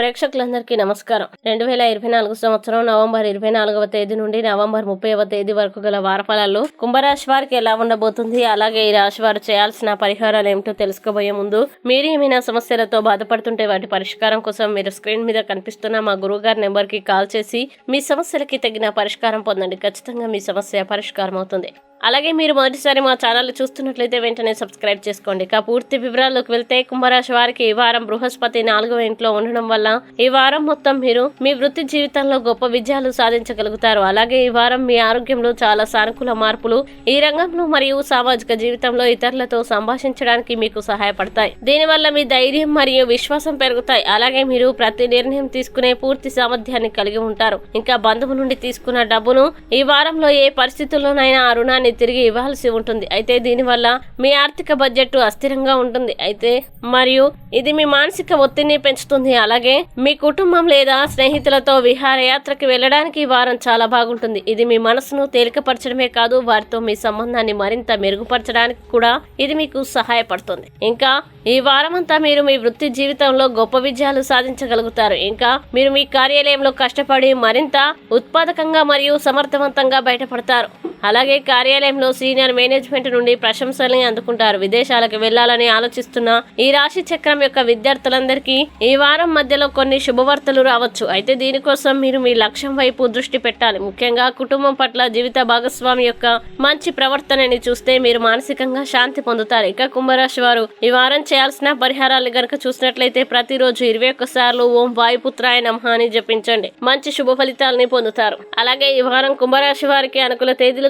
ప్రేక్షకులందరికీ నమస్కారం. రెండు వేల ఇరవై నాలుగు సంవత్సరం నవంబర్ ఇరవై నాలుగవ తేదీ నుండి నవంబర్ ముప్పైవ తేదీ వరకు గల వారఫలాల్లో కుంభరాశి వారికి ఎలా ఉండబోతుంది అలాగే ఈ రాశి వారు చేయాల్సిన పరిహారాలు ఏమిటో తెలుసుకోబోయే ముందు మీరు ఏమైనా సమస్యలతో బాధపడుతుంటే వాటి పరిష్కారం కోసం మీరు స్క్రీన్ మీద కనిపిస్తున్న మా గురువు గారి నెంబర్కి కాల్ చేసి మీ సమస్యలకి తగిన పరిష్కారం పొందండి. ఖచ్చితంగా మీ సమస్య పరిష్కారం అవుతుంది అలాగే మీరు మొదటిసారి మా ఛానల్ చూస్తున్నట్లయితే వెంటనే సబ్స్క్రైబ్ చేసుకోండి. ఇక పూర్తి వివరాల్లోకి వెళ్తే కుంభరాశి వారికి ఈ వారం బృహస్పతి నాలుగవ ఇంట్లో ఉండడం వల్ల ఈ వారం మొత్తం మీరు మీ వృత్తి జీవితంలో గొప్ప విజయాలు సాధించగలుగుతారు. అలాగే ఈ వారం మీ ఆరోగ్యంలో చాలా సానుకూల మార్పులు ఈ రంగంలో మరియు సామాజిక జీవితంలో ఇతరులతో సంభాషించడానికి మీకు సహాయపడతాయి. దీనివల్ల మీ ధైర్యం మరియు విశ్వాసం పెరుగుతాయి. అలాగే మీరు ప్రతి నిర్ణయం తీసుకునే పూర్తి సామర్థ్యాన్ని కలిగి ఉంటారు. ఇంకా బంధువు నుండి తీసుకున్న డబ్బును ఈ వారంలో ఏ పరిస్థితుల్లోనైనా ఆ రుణాన్ని తిరిగి ఇవ్వాల్సి ఉంటుంది. అయితే దీనివల్ల మీ ఆర్థిక బడ్జెట్ అస్థిరంగా ఉంటుంది. అయితే మరియు ఇది మీ మానసిక ఒత్తిడిని పెంచుతుంది. అలాగే మీ కుటుంబం లేదా స్నేహితులతో విహారయాత్రకి వెళ్ళడానికి వారం చాలా బాగుంటుంది. ఇది మీ మనసును తేలికపరచడమే కాదు వారితో మీ సంబంధాన్ని మరింత మెరుగుపరచడానికి కూడా ఇది మీకు సహాయపడుతుంది. ఇంకా ఈ వారమంతా మీరు మీ వృత్తి జీవితంలో గొప్ప విజయాలు సాధించగలుగుతారు. ఇంకా మీరు మీ కార్యాలయంలో కష్టపడి మరింత ఉత్పాదకంగా మరియు సమర్థవంతంగా బయటపడతారు. అలాగే కార్యాలయంలో సీనియర్ మేనేజ్మెంట్ నుండి ప్రశంసల్ని అందుకుంటారు. విదేశాలకు వెళ్ళాలని ఆలోచిస్తున్న ఈ రాశి చక్రం యొక్క విద్యార్థులందరికీ ఈ వారం మధ్యలో కొన్ని శుభవార్తలు రావచ్చు. అయితే దీనికోసం మీరు మీ లక్ష్యం వైపు దృష్టి పెట్టాలి. ముఖ్యంగా కుటుంబం పట్ల జీవిత భాగస్వామి యొక్క మంచి ప్రవర్తనని చూస్తే మీరు మానసికంగా శాంతి పొందుతారు. ఇక కుంభరాశి వారు ఈ వారం చేయాల్సిన పరిహారాలు గనక చూసినట్లయితే ప్రతిరోజు ఇరవై ఒక్క సార్లు ఓం వాయుపుత్రాయ నమః అని జపించండి. మంచి శుభ ఫలితాలని పొందుతారు. అలాగే ఈ వారం కుంభరాశి వారికి అనుకూల తేదీలు